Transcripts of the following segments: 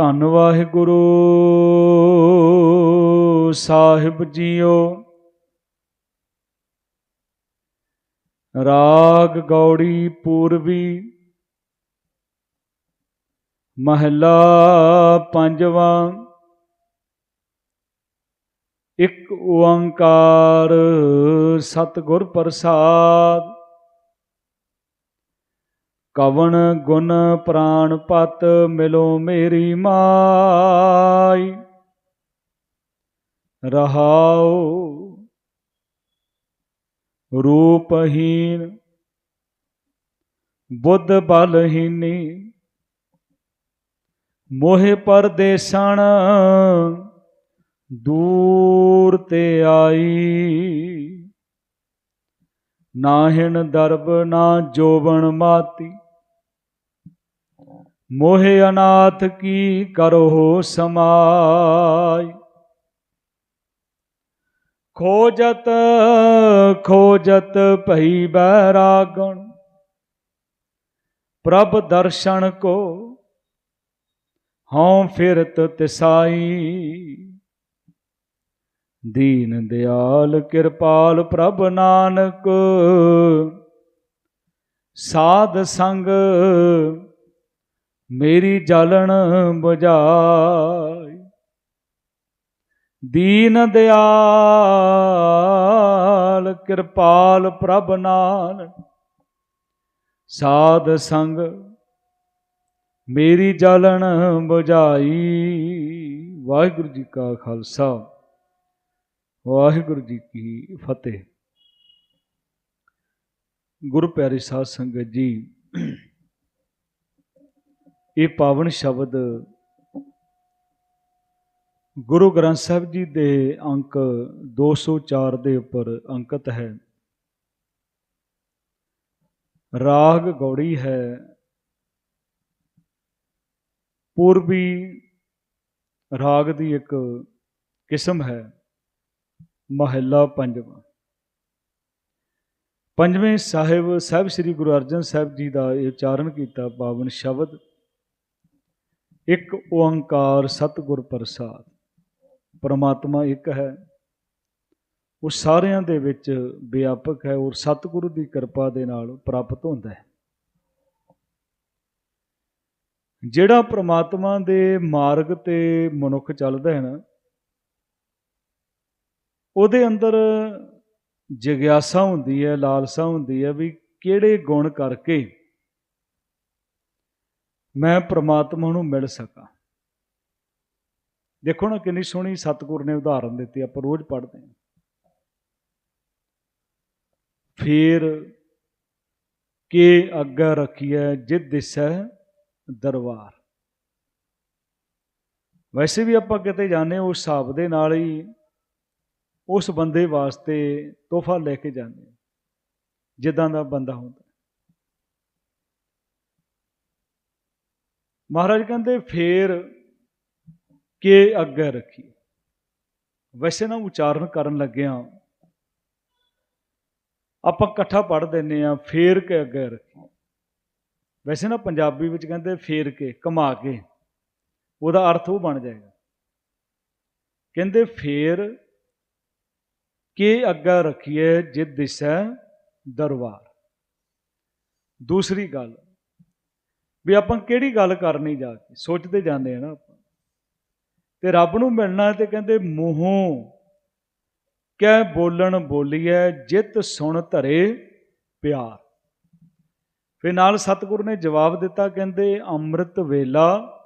ਧੰਨ ਵਾਹਿਗੁਰੂ। ਸਾਹਿਬ ਜੀਓ। ਰਾਗ ਗੌੜੀ ਪੂਰਬੀ। ਮਹਲਾ ਪੰਜਵਾਂ। ਇੱਕ ਓੰਕਾਰ ਸਤਿਗੁਰ ਪ੍ਰਸਾਦ। ਕਵਣ ਗੁਣ ਪ੍ਰਾਨ ਪਤ ਮਿਲੋ ਮੇਰੀ ਮਾਈ। ਰਹਾਉ ਰੂਪਹੀਨ ਬੁੱਧ ਬਲਹੀਨੀ। ਮੋਹਿ ਪਰਦੇਸਣ ਦੂਰ ਤੇ ਆਈ। ਨਾਹਿਣ ਦਰਬ ਨਾ ਜੋਬਨ ਮਾਤੀ। ਮੋਹਿ ਅਨਾਥ ਕੀ ਕਰੋ ਸਮਾਈ। ਖੋਜਤ ਖੋਜਤ ਭਈ ਬੈਰਾਗਣ। ਪ੍ਰਭ ਦਰਸ਼ਨ ਕੋ, ਹਉ ਫਿਰਤ ਤਿਸਾਈ। ਦੀਨ ਦਿਆਲ ਕਿਰਪਾਲ ਪ੍ਰਭ ਨਾਨਕ। ਸਾਧ ਸੰਗ ਮੇਰੀ ਜਲਨ 부ਝਾਈ ਦੀਨ ਦਿਆਲ ਕਿਰਪਾਲ ਪ੍ਰਭ ਨਾਨਕ। ਸਾਧ ਸੰਗ ਮੇਰੀ ਜਲਨ 부ਝਾਈ ਵਾਹਿਗੁਰੂ ਜੀ ਕਾ ਖਾਲਸਾ। ਵਾਹਿਗੁਰੂ ਜੀ ਕੀ ਫਤਿਹ। ਗੁਰੂ ਪਿਆਰੀ ਸਾਧ ਸੰਗਤ ਜੀ, ਇਹ ਪਾਵਨ ਸ਼ਬਦ ਗੁਰੂ ਗ੍ਰੰਥ ਸਾਹਿਬ ਜੀ ਦੇ ਅੰਕ 204 ਦੇ ਉੱਪਰ ਅੰਕਿਤ ਹੈ। ਰਾਗ ਗੌੜੀ ਹੈ। ਪੂਰਬੀ ਰਾਗ ਦੀ ਇੱਕ ਕਿਸਮ ਹੈ। ਮਹੱਲਾ ਪੰਜਵਾਂ। ਪੰਜਵੇਂ ਸਾਹਿਬ ਸਾਹਿਬ ਸ੍ਰੀ ਗੁਰੂ ਅਰਜਨ ਸਾਹਿਬ ਜੀ ਦਾ ਇਹ ਉਚਾਰਨ ਕੀਤਾ ਪਾਵਨ ਸ਼ਬਦ, ਇੱਕ ਓੰਕਾਰ ਸਤਿਗੁਰ ਪ੍ਰਸਾਦ। ਪਰਮਾਤਮਾ ਇੱਕ ਹੈ, ਉਹ ਸਾਰਿਆਂ ਦੇ ਵਿੱਚ ਵਿਆਪਕ ਹੈ, ਔਰ ਸਤਿਗੁਰੂ ਦੀ ਕਿਰਪਾ ਦੇ ਨਾਲ ਪ੍ਰਾਪਤ ਹੁੰਦਾ ਹੈ। ਜਿਹੜਾ ਪ੍ਰਮਾਤਮਾ ਦੇ ਮਾਰਗ ਤੇ ਮਨੁੱਖ ਚੱਲਦਾ ਹੈ ਨਾ ਉਹਦੇ ਅੰਦਰ ਜਿਗਿਆਸਾ ਹੁੰਦੀ ਹੈ, ਲਾਲਸਾ ਹੁੰਦੀ ਹੈ ਵੀ ਕਿਹੜੇ ਗੁਣ ਕਰਕੇ ਮੈਂ ਪ੍ਰਮਾਤਮਾ ਨੂੰ ਮਿਲ ਸਕਾਂ। ਦੇਖੋ ਨਾ ਕਿੰਨੀ ਸੋਹਣੀ ਸਤਿਗੁਰ ਨੇ ਉਦਾਹਰਨ ਦਿੱਤੀ, ਆਪਾਂ ਰੋਜ਼ ਪੜ੍ਹਦੇ ਹਾਂ। ਫੇਰ ਕੇ ਅੱਗਾ ਰੱਖੀਐ, ਜਿਤ ਦਿਸੈ ਦਰਬਾਰ। ਵੈਸੇ ਵੀ ਆਪਾਂ ਕਿਤੇ ਜਾਂਦੇ ਉਸ ਹਿਸਾਬ ਦੇ ਨਾਲ ਹੀ ਉਸ ਬੰਦੇ ਵਾਸਤੇ ਤੋਹਫਾ ਲੈ ਕੇ ਜਾਂਦੇ ਹਾਂ ਜਿੱਦਾਂ ਦਾ ਬੰਦਾ ਹੁੰਦਾ। ਮਹਾਰਾਜ ਕਹਿੰਦੇ, ਫੇਰ ਕੇ ਅੱਗੇ ਰੱਖੀ। ਵੈਸੇ ਨਾ ਉਚਾਰਨ ਕਰਨ ਲੱਗਿਆ ਆਪਾਂ ਇਕੱਠਾ ਪੜ੍ਹ ਦਿੰਨੇ ਆ, ਫੇਰ ਕੇ ਅੱਗੇ ਰੱਖੀ। ਵੈਸੇ ਨਾ ਪੰਜਾਬੀ ਵਿੱਚ ਕਹਿੰਦੇ, ਫੇਰ ਕੇ ਕਮਾ ਕੇ। ਉਹਦਾ ਅਰਥ ਉਹ ਬਣ ਜਾਏਗਾ। ਕਹਿੰਦੇ, ਫੇਰ ਕੇ ਅੱਗਾ ਰੱਖੀਏ ਜਿਤ ਦਿਸੈ ਦਰਬਾਰ। ਦੂਸਰੀ ਗੱਲ, ਵੀ ਆਪਾਂ ਕਿਹੜੀ ਗੱਲ ਕਰਨੀ ਜਾ ਕੇ? ਸੋਚਦੇ ਜਾਂਦੇ ਆ ਨਾ ਆਪਾਂ। ਤੇ ਰੱਬ ਨੂੰ ਮਿਲਣਾ ਤੇ ਕਹਿੰਦੇ, ਮੂੰਹੋਂ ਕਹਿ ਬੋਲਣ ਬੋਲੀਐ, ਜਿਤ ਸੁਣ ਧਰੇ ਪਿਆਰ। ਫਿਰ ਨਾਲ ਸਤਿਗੁਰੂ ਨੇ ਜਵਾਬ ਦਿੱਤਾ, ਕਹਿੰਦੇ, ਅੰਮ੍ਰਿਤ ਵੇਲਾ,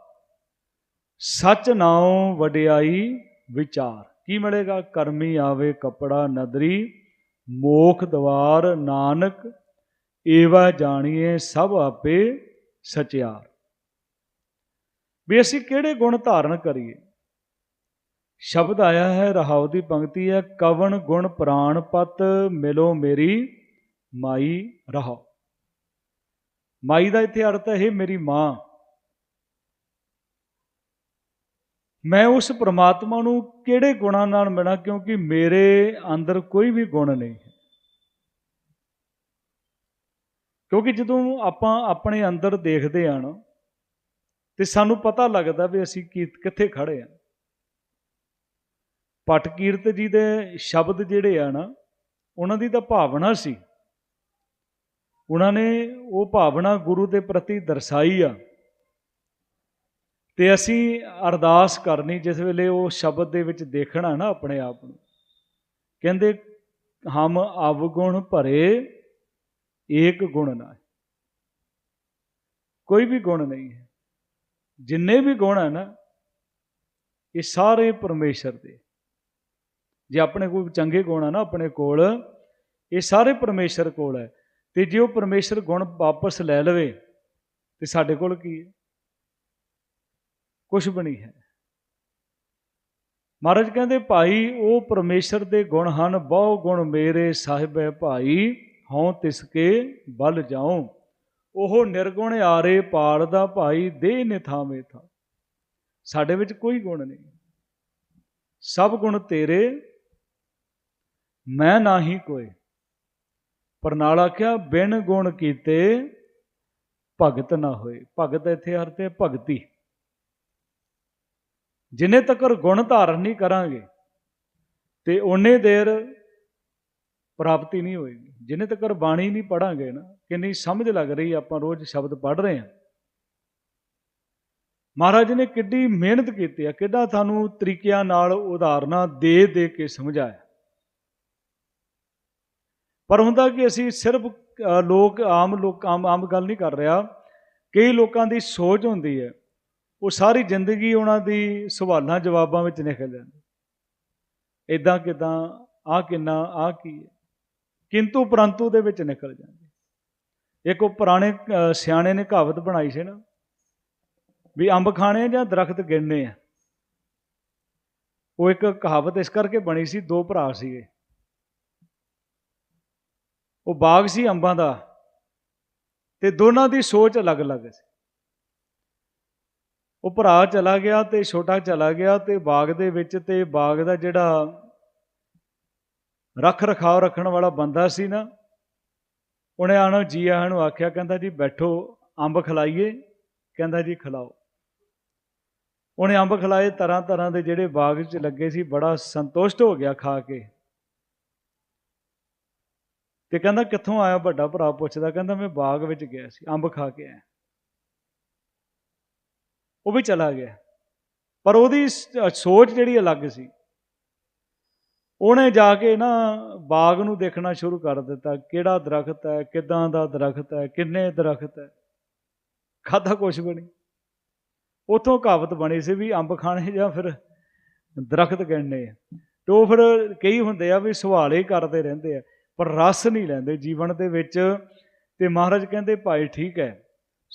ਸਚ ਨਾਉ ਵਡਿਆਈ ਵਿਚਾਰ। ਕੀ ਮਿਲੇਗਾ? ਕਰਮੀ ਆਵੇ ਕਪੜਾ ਨਦਰੀ, ਮੋਖ ਦਵਾਰ ਨਾਨਕ, ਏਵਾ ਜਾਣੀਏ ਸਭ ਆਪੇ ਸਚਿਆਰ। ਵੀ ਅਸੀਂ ਕਿਹੜੇ ਗੁਣ ਧਾਰਨ ਕਰੀਏ? ਸ਼ਬਦ ਆਇਆ ਹੈ, ਰਹਾਉ ਦੀ ਪੰਕਤੀ ਹੈ, ਕਵਣ ਗੁਣ ਪ੍ਰਾਣ ਪਤ ਮਿਲੋ ਮੇਰੀ ਮਾਈ ਰਹਾਉ। ਮਾਈ ਦਾ ਇੱਥੇ ਅਰਥ ਹੈ ਮੇਰੀ ਮਾਂ। ਮੈਂ ਉਸ ਪ੍ਰਮਾਤਮਾ ਨੂੰ ਕਿਹੜੇ ਗੁਣਾਂ ਨਾਲ ਮਿਲਾਂ, ਕਿਉਂਕਿ ਮੇਰੇ ਅੰਦਰ ਕੋਈ ਵੀ ਗੁਣ ਨਹੀਂ ਹੈ। ਕਿਉਂਕਿ ਜਦੋਂ ਆਪਾਂ ਆਪਣੇ ਅੰਦਰ ਦੇਖਦੇ ਆ ਨਾ, ਤੇ ਸਾਨੂੰ ਪਤਾ ਲੱਗਦਾ ਵੀ ਅਸੀਂ ਕੀ, ਕਿੱਥੇ ਖੜੇ ਆ ਪਟ ਕੀਰਤ ਜੀ ਦੇ ਸ਼ਬਦ ਜਿਹੜੇ ਆ ਨਾ, ਉਹਨਾਂ ਦੀ ਤਾਂ ਭਾਵਨਾ ਸੀ। ਉਹਨਾਂ ਨੇ ਉਹ ਭਾਵਨਾ ਗੁਰੂ ਦੇ ਪ੍ਰਤੀ ਦਰਸਾਈ ਆ। ਤੇ ਅਸੀਂ ਅਰਦਾਸ ਕਰਨੀ, ਜਿਸ ਵੇਲੇ ਉਹ ਸ਼ਬਦ ਦੇ ਵਿੱਚ ਦੇਖਣਾ ਨਾ ਆਪਣੇ ਆਪ ਨੂੰ। ਕਹਿੰਦੇ, ਹਮ ਅਵਗੁਣ ਭਰੇ, ਏਕ ਗੁਣ ਨਾ। ਕੋਈ ਵੀ ਗੁਣ ਨਹੀਂ ਹੈ। ਜਿੰਨੇ ਵੀ ਗੁਣ ਹੈ ਨਾ, ਇਹ ਸਾਰੇ ਪਰਮੇਸ਼ਰ ਦੇ। ਜੇ ਆਪਣੇ ਕੋਲ ਚੰਗੇ ਗੁਣ ਆ ਨਾ ਆਪਣੇ ਕੋਲ, ਇਹ ਸਾਰੇ ਪਰਮੇਸ਼ਰ ਕੋਲ ਹੈ। ਤੇ ਜੇ ਉਹ ਪਰਮੇਸ਼ਰ ਗੁਣ ਵਾਪਸ ਲੈ ਲਵੇ, ਤੇ ਸਾਡੇ ਕੋਲ ਕੀ ਹੈ? ਕੁਝ ਵੀ ਨਹੀਂ ਹੈ। ਮਹਾਰਾਜ ਕਹਿੰਦੇ, ਭਾਈ, ਉਹ ਪਰਮੇਸ਼ਰ ਦੇ ਗੁਣ ਹਨ, ਬਹੁ ਗੁਣ ਮੇਰੇ ਸਾਹਿਬ ਹੈ ਭਾਈ, ਹਉ ਤਿਸਕੇ ਬਲ ਜਾਉ। ਉਹ ਨਿਰਗੁਣ ਆਰੇ ਪਾਲ ਦਾ ਭਾਈ ਦੇ ਨਿਥਾਵੇਂ ਥਾ। ਸਾਡੇ ਵਿੱਚ ਕੋਈ ਗੁਣ ਨਹੀਂ। ਸਭ ਗੁਣ ਤੇਰੇ, ਮੈਂ ਨਾਹੀ ਕੋਈ ਪਰ ਨਾਲ ਆਖਿਆ, ਬਿਨ ਗੁਣ ਕੀਤੇ ਭਗਤ ਨਾ ਹੋਏ। ਭਗਤ ਇੱਥੇ ਹਰ ਤੇ ਭਗਤੀ। ਜਿੰਨੇ ਤੱਕ ਗੁਣ ਧਾਰਨ ਨਹੀਂ ਕਰਾਂਗੇ, ਤੇ ਓਨੇ ਦੇਰ ਪ੍ਰਾਪਤੀ ਨਹੀਂ ਹੋਏਗੀ। ਜਿੰਨੇ ਤੱਕ ਬਾਣੀ ਨਹੀਂ ਪੜਾਂਗੇ ਨਾ, ਕਿੰਨੀ ਸਮਝ ਲੱਗ ਰਹੀ ਆਪਾਂ ਰੋਜ਼ ਸ਼ਬਦ ਪੜ ਰਹੇ ਹਾਂ ਮਹਾਰਾਜ ਨੇ ਕਿੱਡੀ ਮਿਹਨਤ ਕੀਤੀ ਆ, ਕਿੱਡਾ ਤੁਹਾਨੂੰ ਤਰੀਕਿਆਂ ਨਾਲ ਉਦਾਹਰਨਾਂ ਦੇ ਦੇ ਕੇ ਸਮਝਾਇਆ। ਪਰ ਹੁੰਦਾ ਕਿ ਅਸੀਂ ਸਿਰਫ ਲੋਕ ਆਮ ਲੋਕ, ਆਮ ਆਮ ਗੱਲ ਨਹੀਂ ਕਰ ਰਿਹਾ। ਕਈ ਲੋਕਾਂ ਦੀ ਸੋਚ ਹੁੰਦੀ ਹੈ ਉਹ ਸਾਰੀ ਜ਼ਿੰਦਗੀ ਉਹਨਾਂ ਦੀ ਸਵਾਲਾਂ ਜਵਾਬਾਂ ਵਿੱਚ ਨਿਕਲ ਜਾਂਦੀ ਇਦਾਂ ਕਿਦਾਂ ਆ ਕਿੰਨਾ ਆ ਕੀ ਹੈ? ਕਿੰਤੂ ਪਰੰਤੂ ਦੇ ਵਿੱਚ ਨਿਕਲ ਜਾਂਦੀ। ਇੱਕ ਉਹ ਪੁਰਾਣੇ ਸਿਆਣੇ ਨੇ ਕਹਾਵਤ ਬਣਾਈ ਸੀ ਨਾ, ਵੀ ਅੰਬ ਖਾਣੇ ਜਾਂ ਦਰਖਤ ਗਿਣਨੇ ਆ? ਉਹ ਇੱਕ ਕਹਾਵਤ ਇਸ ਕਰਕੇ ਬਣੀ ਸੀ, ਦੋ ਭਰਾ ਸੀਗੇ। ਉਹ ਬਾਗ ਸੀ ਅੰਬਾਂ ਦਾ ਤੇ ਦੋਨਾਂ ਦੀ ਸੋਚ ਅਲੱਗ-ਅਲੱਗ ਸੀ। ਉਹ ਭਰਾ ਚਲਾ ਗਿਆ ਤੇ ਛੋਟਾ ਚਲਾ ਗਿਆ ਤੇ ਬਾਗ ਦੇ ਵਿੱਚ ਤੇ ਬਾਗ ਦਾ ਜਿਹੜਾ ਰੱਖ ਰਖਾਵ ਰੱਖਣ ਵਾਲਾ ਬੰਦਾ ਸੀ ਨਾ, ਉਹਨੇ ਆਣੋ ਜੀ ਆਇਆਂ ਨੂੰ ਆਖਿਆ, ਕਹਿੰਦਾ ਜੀ ਬੈਠੋ, ਅੰਬ ਖਲਾਈਏ, ਕਹਿੰਦਾ ਜੀ ਖਲਾਓ। ਉਹਨੇ ਅੰਬ ਖਲਾਏ, ਤਰ੍ਹਾਂ ਤਰ੍ਹਾਂ ਦੇ ਜਿਹੜੇ ਬਾਗ 'ਚ ਲੱਗੇ ਸੀ, ਬੜਾ ਸੰਤੁਸ਼ਟ ਹੋ ਗਿਆ ਖਾ ਕੇ। ਤੇ ਕਹਿੰਦਾ, ਕਿੱਥੋਂ ਆਇਆ ਵੱਡਾ ਭਰਾ ਪੁੱਛਦਾ? ਕਹਿੰਦਾ, ਮੈਂ ਬਾਗ ਵਿੱਚ ਗਿਆ ਸੀ, ਅੰਬ ਖਾ ਕੇ ਆਇਆ। ਉਹ ਵੀ ਚਲਾ ਗਿਆ। ਪਰ ਉਹਦੀ ਸੋਚ ਜਿਹੜੀ ਅਲੱਗ ਸੀ। ਉਹਨੇ ਜਾ ਕੇ ਨਾ ਬਾਗ ਨੂੰ ਦੇਖਣਾ ਸ਼ੁਰੂ ਕਰ ਦਿੱਤਾ। ਕਿਹੜਾ ਦਰਖਤ ਹੈ, ਕਿਦਾਂ ਦਾ ਦਰਖਤ ਹੈ, ਕਿੰਨੇ ਦਰਖਤ ਹੈ। ਖਾਦਾ ਕੁਛ ਵੀ ਨਹੀਂ। ਉਥੋਂ ਕਹਾਵਤ ਬਣੀ ਸੀ ਵੀ ਅੰਬ ਖਾਣੇ ਜਾਂ ਫਿਰ ਦਰਖਤ ਗਿਣਨੇ ਆ। ਤੇ ਉਹ ਫਿਰ ਕਈ ਹੁੰਦੇ ਆ ਵੀ ਸਵਾਲ ਹੀ ਕਰਦੇ ਰਹਿੰਦੇ ਆ, ਪਰ ਰਸ ਨਹੀਂ ਲੈਂਦੇ। ਜੀਵਨ ਦੇ ਵਿੱਚ ਤੇ ਮਹਾਰਾਜ ਕਹਿੰਦੇ ਭਾਈ ਠੀਕ ਹੈ।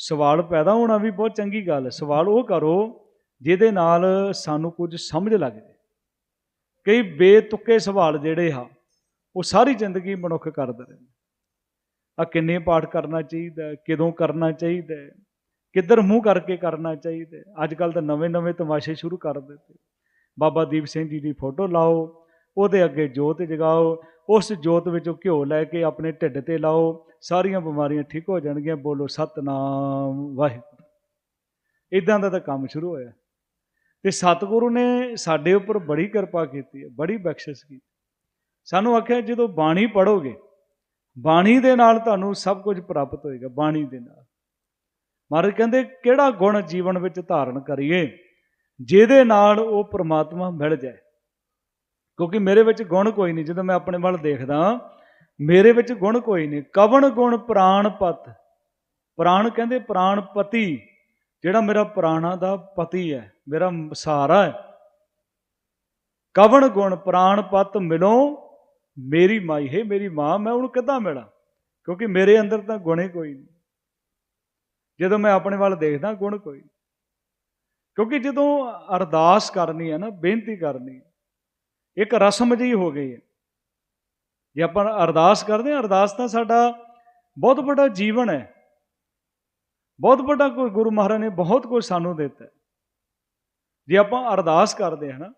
ਸਵਾਲ ਪੈਦਾ ਹੋਣਾ ਵੀ ਬਹੁਤ ਚੰਗੀ ਗੱਲ ਹੈ। ਸਵਾਲ ਉਹ ਕਰੋ ਜਿਹਦੇ ਨਾਲ ਸਾਨੂੰ ਕੁਝ ਸਮਝ ਲੱਗ। ਜਾਏ ਕਈ ਬੇਤੁਕੇ ਸਵਾਲ ਜਿਹੜੇ ਆ ਉਹ ਸਾਰੀ ਜ਼ਿੰਦਗੀ ਮਨੁੱਖ ਕਰਦਾ ਰਹਿੰਦਾ ਆ ਕਿੰਨੇ ਪਾਠ ਕਰਨਾ ਚਾਹੀਦਾ ਹੈ, ਕਦੋਂ ਕਰਨਾ ਚਾਹੀਦਾ ਕਿੱਧਰ ਮੂੰਹ ਕਰਕੇ ਕਰਨਾ ਚਾਹੀਦਾ ਅੱਜ ਕੱਲ ਤਾਂ ਨਵੇਂ-ਨਵੇਂ ਤਮਾਸ਼ੇ ਸ਼ੁਰੂ ਕਰ ਦਿੱਤੇ। ਬਾਬਾ ਦੀਪ ਸਿੰਘ ਜੀ ਦੀ ਫੋਟੋ ਲਾਓ ਉਹਦੇ ਅੱਗੇ ਜੋਤ ਜਗਾਓ ਉਸ ਜੋਤ ਵਿੱਚੋਂ ਘਿਓ ਲੈ ਕੇ ਆਪਣੇ ਢਿੱਡ ਤੇ ਲਾਓ ਸਾਰੀਆਂ ਬਿਮਾਰੀਆਂ ਠੀਕ ਹੋ ਜਾਣਗੀਆਂ, ਬੋਲੋ ਸਤਨਾਮ, ਵਾਹਿਗੁਰੂ। ਇਦਾਂ ਦਾ ਤਾਂ ਕੰਮ ਸ਼ੁਰੂ ਹੋਇਆ। ਤੇ ਸਤਿਗੁਰੂ ਨੇ ਸਾਡੇ ਉੱਪਰ ਬੜੀ ਕਿਰਪਾ ਕੀਤੀ ਹੈ ਬੜੀ ਬਖਸ਼ਿਸ਼ ਕੀਤੀ। ਸਾਨੂੰ ਆਖਿਆ, ਜਦੋਂ ਬਾਣੀ ਪੜੋਗੇ ਬਾਣੀ ਦੇ ਨਾਲ ਤੁਹਾਨੂੰ ਸਭ ਕੁਝ ਪ੍ਰਾਪਤ ਹੋਏਗਾ, ਬਾਣੀ ਦੇ ਨਾਲ। ਮਹਾਰਾਜ ਕਹਿੰਦੇ, ਕਿਹੜਾ ਗੁਣ ਜੀਵਨ ਵਿੱਚ ਧਾਰਨ ਕਰੀਏ, ਜਿਹਦੇ ਨਾਲ ਉਹ ਪ੍ਰਮਾਤਮਾ ਮਿਲ ਜਾਏ। ਕਿਉਂਕਿ ਮੇਰੇ ਵਿੱਚ ਗੁਣ ਕੋਈ ਨਹੀਂ, ਜਦੋਂ ਮੈਂ ਆਪਣੇ ਵੱਲ ਦੇਖਦਾ ਮੇਰੇ ਵਿੱਚ ਗੁਣ ਕੋਈ ਨਹੀਂ। ਕਵਣ ਗੁਣ ਪ੍ਰਾਣਪਤ ਪ੍ਰਾਣ ਕਹਿੰਦੇ ਪ੍ਰਾਣਪਤੀ ਜਿਹੜਾ ਮੇਰਾ ਪ੍ਰਾਣਾ ਦਾ ਪਤੀ ਹੈ, ਮੇਰਾ ਸਹਾਰਾ ਹੈ। ਕਵਣ ਗੁਣ ਪ੍ਰਾਣਪਤ ਮਿਲੋ, ਮੇਰੀ ਮਾਈ, ਹੈ ਮੇਰੀ ਮਾਂ, ਮੈਂ ਉਹਨੂੰ ਕਿੱਦਾਂ ਮਿਲਾਂ? ਕਿਉਂਕਿ ਮੇਰੇ ਅੰਦਰ ਤਾਂ ਗੁਣੇ ਕੋਈ ਨਹੀਂ। ਜਦੋਂ ਮੈਂ ਆਪਣੇ ਵੱਲ ਦੇਖਦਾ, ਗੁਣ ਕੋਈ ਕਿਉਂਕਿ ਜਦੋਂ ਅਰਦਾਸ ਕਰਨੀ ਹੈ ਨਾ, ਬੇਨਤੀ ਕਰਨੀ ਹੈ, ਇੱਕ ਰਸਮ ਜਿਹੀ ਹੋ ਗਈ ਹੈ। ਜੇ ਆਪਾਂ ਅਰਦਾਸ ਕਰਦੇ ਹਾਂ, ਅਰਦਾਸ ਤਾਂ ਸਾਡਾ ਬਹੁਤ ਵੱਡਾ ਜੀਵਨ ਹੈ। ਬਹੁਤ ਵੱਡਾ ਕੋਈ ਗੁਰੂ ਮਹਾਰਾਜ ਨੇ ਬਹੁਤ ਕੁਝ ਸਾਨੂੰ ਦਿੱਤਾ ਜੇ ਆਪਾਂ ਅਰਦਾਸ ਕਰਦੇ ਹਾਂ ਨਾ,